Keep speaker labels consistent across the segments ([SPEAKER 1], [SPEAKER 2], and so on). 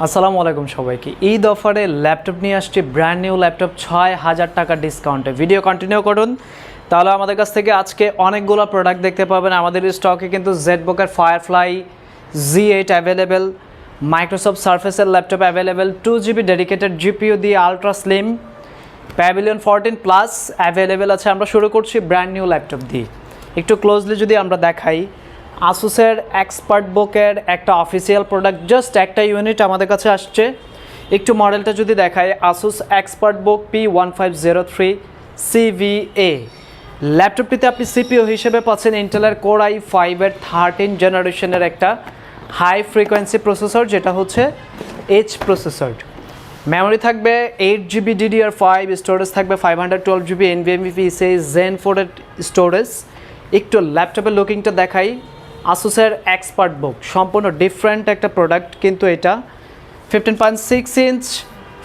[SPEAKER 1] আসসালামু আলাইকুম সবাইকে। ঈদ অফারে ল্যাপটপ নিয়ে আসছি ব্র্যান্ড নিউ ল্যাপটপ, ছয় হাজার টাকা ডিসকাউন্টে ভিডিও কন্টিনিউ করুন। তাহলে আমাদের কাছ থেকে আজকে অনেকগুলো প্রোডাক্ট দেখতে পাবেন। আমাদের স্টকে কিন্তু জেডবুকের firefly G eight available Microsoft সার্ফেসের laptop available two GB dedicated GPU দিয়ে ultra slim pavilion fourteen plus available আছে। আমরা শুরু করছি ব্র্যান্ড নিউ ল্যাপটপ দিয়ে। একটু ক্লোজলি যদি আমরা দেখাই আসুসের এক্সপার্ট বুকের একটা অফিসিয়াল প্রোডাক্ট জাস্ট একটা ইউনিট আমাদের কাছে আসছে। একটু মডেলটা যদি দেখাই Asus expert book P one five zero three CVA ল্যাপটপটিতে আপনি সিপিও হিসেবে পাচ্ছেন ইন্টেলের কোর আই ফাইভের থার্টিন জেনারেশনের একটা হাই ফ্রিকোয়েন্সি প্রসেসর যেটা হচ্ছে এইচ প্রসেসর মেমোরি থাকবে eight GB DDR five storage থাকবে five hundred twelve GB NVMe সেই জেন ফোরের স্টোরেজ একটু ল্যাপটপের লুকিংটা দেখাই। আসুসের এক্সপার্ট বুক সম্পূর্ণ ডিফারেন্ট একটা প্রোডাক্ট কিন্তু এটা fifteen point six inch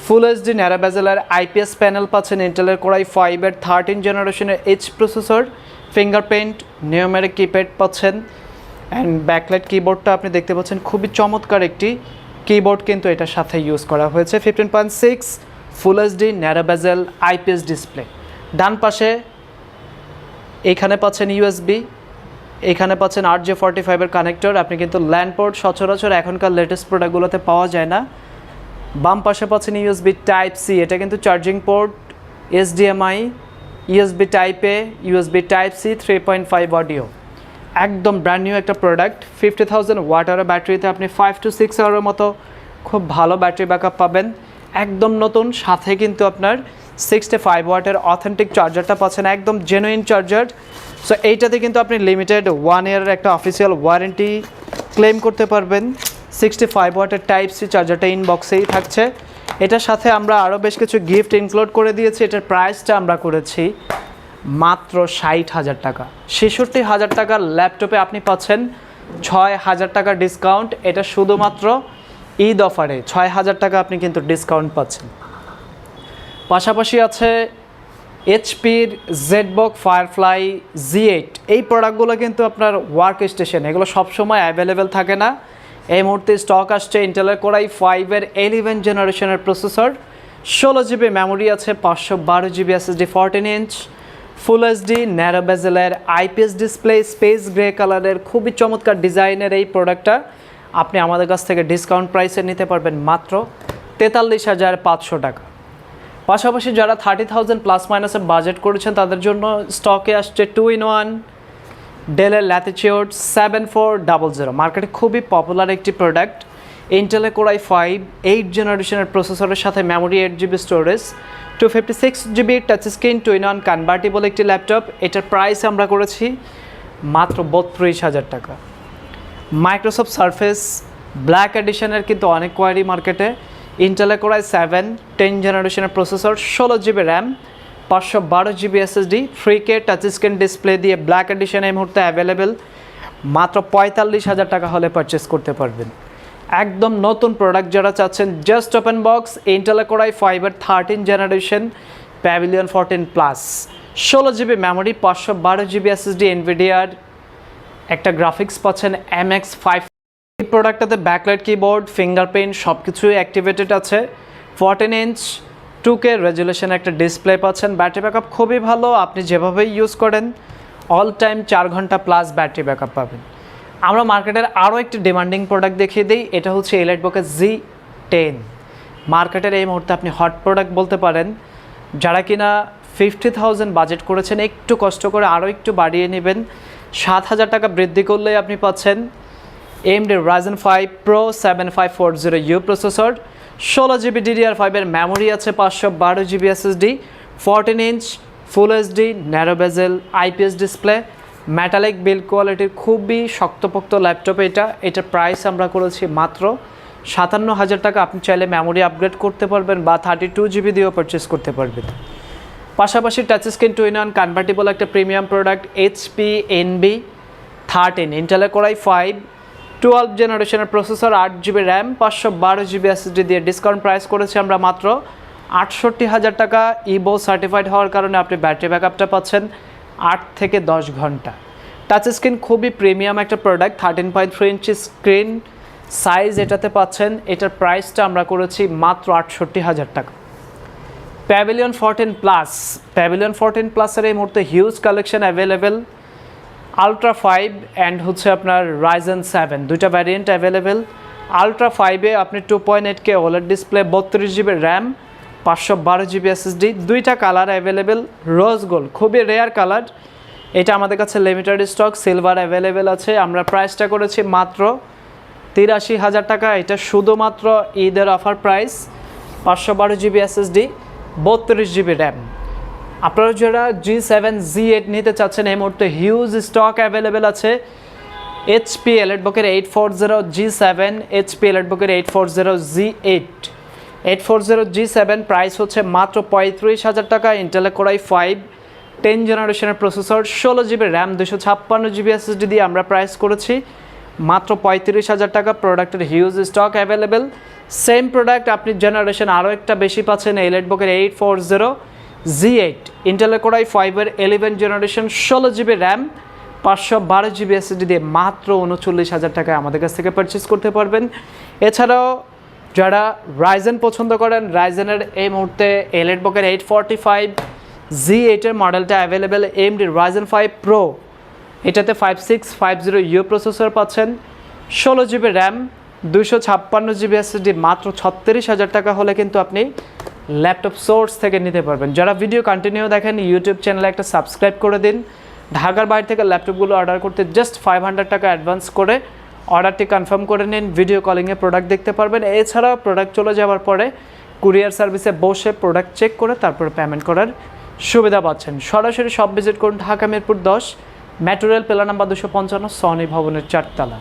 [SPEAKER 1] full HD ন্যারাবেজেলার IPS panel পাচ্ছেন ইন্টেলের কোরাই ফাইভের থার্টিন জেনারেশনের H processor fingerprint numeric keypad পাচ্ছেন অ্যান্ড ব্যাকলাইট কিবোর্ডটা আপনি দেখতে পাচ্ছেন খুবই চমৎকার একটি কিবোর্ড কিন্তু এটার সাথে ইউজ করা হয়েছে fifteen point six full HD narrow bezel IPS display ডান পাশে এখানে পাচ্ছেন ইউএসবি এখানে পাচ্ছেন আর জে ফর্টি ফাইভের কানেক্টর আপনি কিন্তু ল্যান্ড পোর্ট সচরাচর এখনকার লেটেস্ট প্রোডাক্টগুলোতে পাওয়া যায় না। বাম পাশে পাচ্ছেন ইউএসবি টাইপ সি এটা কিন্তু charging port HDMI USB type A USB type C three point five audio একদম ব্র্যান্ড নিউ একটা প্রোডাক্ট ফিফটি থাউজেন্ড ওয়াটারের ব্যাটারিতে আপনি ফাইভ টু সিক্স আওয়ারের মতো খুব ভালো ব্যাটারি ব্যাকআপ পাবেন। একদম নতুন, সাথে কিন্তু আপনার সিক্সটি ফাইভ ওয়াটের অথেন্টিক চার্জারটা পাচ্ছেন, একদম জেনুইন চার্জার সো এইটাতে কিন্তু আপনি লিমিটেড ওয়ান ইয়ারের একটা অফিসিয়াল ওয়ারেন্টি ক্লেম করতে পারবেন। সিক্সটি ফাইভ ওয়াটের টাইপ সি চার্জারটা ইনবক্সেই থাকছে। এটার সাথে আমরা আরও বেশ কিছু গিফট ইনক্লুড করে দিয়েছি, এটার প্রাইসটা আমরা করেছি মাত্র ষাট হাজার টাকা। ছেষট্টি হাজার টাকার ল্যাপটপে আপনি পাচ্ছেন ছয় হাজার টাকা ডিসকাউন্ট এটা শুধুমাত্র ঈদ অফারে ছয় হাজার টাকা আপনি কিন্তু ডিসকাউন্ট পাচ্ছেন। পাশাপাশি আছে এইচপির জেডবক ফায়ারফ্লাই জি এইট এই প্রোডাক্টগুলো কিন্তু আপনার ওয়ার্ক স্টেশন এগুলো সবসময় অ্যাভেলেবেল থাকে না। এই মুহূর্তে স্টক আসছে ইন্টেলের কোরাই ফাইভের এলিভেন জেনারেশনের প্রসেসর ষোলো জিবি মেমোরি আছে, পাঁচশো বারো GB SSD fourteen inch full HD narrow বেজেলের IPS display space grey কালারের খুবই চমৎকার ডিজাইনের এই প্রোডাক্টটা আপনি আমাদের কাছ থেকে ডিসকাউন্ট প্রাইসে নিতে পারবেন মাত্র তেতাল্লিশ হাজার পাঁচশো টাকা। পাশাপাশি যারা থার্টি থাউজেন্ড প্লাস মাইনাসে বাজেট করেছেন, তাদের জন্য স্টকে আসছে টু ইন ওয়ান ডেলের latitude seven four double zero মার্কেটে খুবই পপুলার একটি প্রোডাক্ট ইন্টেলে কোরাই ফাইভ এইট জেনারেশনের প্রসেসরের সাথে memory eight GB storage two fifty six GB touch screen two in one convertible একটি ল্যাপটপ এটার প্রাইস আমরা করেছি মাত্র বত্রিশ হাজার টাকা। মাইক্রোসফট সারফেস ব্ল্যাক এডিশনের কিন্তু অনেক কোয়ারি মার্কেটে ইন্টেলে কোরাই সেভেন টেন জেনারেশনের প্রসেসর ষোলো জিবি র্যাম পাঁচশো বারো GB SSD three K touch screen display দিয়ে ব্ল্যাক এডিশন এই মুহূর্তে অ্যাভেলেবেল মাত্র পঁয়তাল্লিশ হাজার টাকা হলে পারচেস করতে পারবেন। একদম নতুন প্রোডাক্ট যারা চাচ্ছেন জাস্ট ওপেন বক্স ইন্টেলে কোরাই ফাইভের thirteen generation pavilion fourteen plus ষোলো জিবি মেমোরি পাঁচশো বারো জিবি এসএসডি এনভিডিআর একটা গ্রাফিক্স পাচ্ছেন এম এক্স ফাইভ এই প্রোডাক্টটাতে ব্যাকলাইট কিবোর্ড ফিঙ্গারপ্রিন্ট সব কিছুই অ্যাক্টিভেটেড আছে। Fourteen inch two K resolution একটা ডিসপ্লে পাচ্ছেন। ব্যাটারি ব্যাকআপ খুবই ভালো, আপনি যেভাবেই ইউজ করেন অল টাইম চার ঘণ্টা প্লাস ব্যাটারি ব্যাকআপ পাবেন। আমরা মার্কেটের আরও একটি ডিমান্ডিং প্রোডাক্ট দেখিয়ে দিই, এটা হচ্ছে এলাইট বকের জি টেন মার্কেটের এই মুহূর্তে আপনি হট প্রোডাক্ট বলতে পারেন। যারা কিনা ফিফটি থাউজেন্ড বাজেট করেছেন, একটু কষ্ট করে আরও একটু বাড়িয়ে নেবেন। সাত হাজার টাকা বৃদ্ধি করলেই আপনি পাচ্ছেন AMD Ryzen five pro seven five four zero U processor ষোলো জিবি ডিডিআর ফাইভের মেমোরি আছে পাঁচশো বারো GB SSD fourteen inch full HD narrow bezel IPS display metallic build কোয়ালিটির খুবই শক্তপোক্ত ল্যাপটপ এটা। এটার প্রাইস আমরা করেছি মাত্র সাতান্ন হাজার টাকা। আপনি চাইলে মেমোরি আপগ্রেড করতে পারবেন বা থার্টি টু জিবি দিয়েও পারচেস করতে পারবেন। পাশাপাশি touch screen two in convertible একটা premium product HP Envy thirteen ইন্টেলে core i five twelve জেনারেশনের প্রসেসর আট জিবি র্যাম পাঁচশো বারো জিবি এসএসডি দিয়ে ডিসকাউন্ট প্রাইস করেছি আমরা মাত্র আটষট্টি হাজার টাকা। ইবো সার্টিফাইড হওয়ার কারণে আপনি ব্যাটারি ব্যাকআপটা পাচ্ছেন আট থেকে দশ ঘণ্টা। টাচ স্ক্রিন খুবই প্রিমিয়াম একটা প্রোডাক্ট থার্টিন পয়েন্ট থ্রি ইঞ্চি স্ক্রিন সাইজ এটাতে পাচ্ছেন। এটার প্রাইসটা আমরা করেছি মাত্র আটষট্টি হাজার টাকা। Pavilion fourteen plus pavilion fourteen প্লাসের এই মুহূর্তে huge collection available ultra five and হচ্ছে আপনার রাইজেন সেভেন দুইটা ভ্যারিয়েন্ট অ্যাভেলেবেল আলট্রা ফাইভে আপনি two point eight K OLED display বত্রিশ জিবি র্যাম পাঁচশো বারো জিবি এসএসডি দুইটা কালার অ্যাভেলেবেল রোজ গোল্ড খুবই রেয়ার কালার এটা আমাদের কাছে লিমিটেড স্টক সিলভার অ্যাভেলেবেল আছে। আমরা প্রাইসটা করেছি মাত্র তিরাশি হাজার টাকা। এটা শুধুমাত্র ঈদের অফার প্রাইস পাঁচশো বারো জিবি এসএসডি বত্রিশ জিবি র্যাম। আপনারা যারা জি সেভেন জি এইট নিতে চাচ্ছেন, এই মুহূর্তে হিউজ স্টক অ্যাভেলেবেল আছে। HP এলেটবুকের eight four zero G seven HP এলেটবুকের eight four zero G eight eight four zero G seven price হচ্ছে মাত্র পঁয়ত্রিশ হাজার টাকা ইন্টেলে কোরাই ফাইভ টেন জেনারেশনের প্রসেসর ষোলো জিবি র্যাম দুশো ছাপ্পান্ন জিবি এসএসডি দিয়ে আমরা প্রাইস করেছি। মাত্র পঁয়ত্রিশ হাজার টাকা প্রোডাক্টের huge stock available same product আপনি জেনারেশন আরও একটা বেশি পাচ্ছেন এই লেটবুকের eight four zero G eight ইন্টেলের কোরাই ফাইভের ইলেভেন জেনারেশন ষোলো জিবি র্যাম পাঁচশো বারো জিবি এসএসডি দিয়ে মাত্র উনচল্লিশ হাজার টাকায় আমাদের কাছ থেকে পারচেস করতে পারবেন। এছাড়াও যারা রাইজেন পছন্দ করেন রাইজেনের এই মুহূর্তে এলেট বকের এইট ফর্টি ফাইভ জি এইটের মডেলটা available AMD Ryzen five pro এটাতে five six five zero U processor পাচ্ছেন। ষোলো জিবি র্যাম দুশো ছাপ্পান্ন জিবি এসএসডি মাত্র ছত্রিশ হাজার টাকা হলে কিন্তু আপনি ল্যাপটপ সোর্স থেকে নিতে পারবেন। যারা ভিডিও কন্টিনিউ দেখেন ইউটিউব চ্যানেলে একটা সাবস্ক্রাইব করে দিন। ঢাকার বাইরে থেকে ল্যাপটপগুলো অর্ডার করতে জাস্ট ফাইভ হান্ড্রেড টাকা অ্যাডভান্স করে অর্ডারটি কনফার্ম করে নিন। ভিডিও কলিংয়ে প্রোডাক্ট দেখতে পারবেন। এছাড়াও প্রোডাক্ট চলে যাওয়ার পরে কুরিয়ার সার্ভিসে বসে প্রোডাক্ট চেক করে তারপরে পেমেন্ট করার সুবিধা পাচ্ছেন। সরাসরি সব ভিজিট করুন, ঢাকা মিরপুর দশ। মেট্রো রেল পেলা নাম্বার দুশো পঞ্চান্ন সনি ভবনের চারতলা।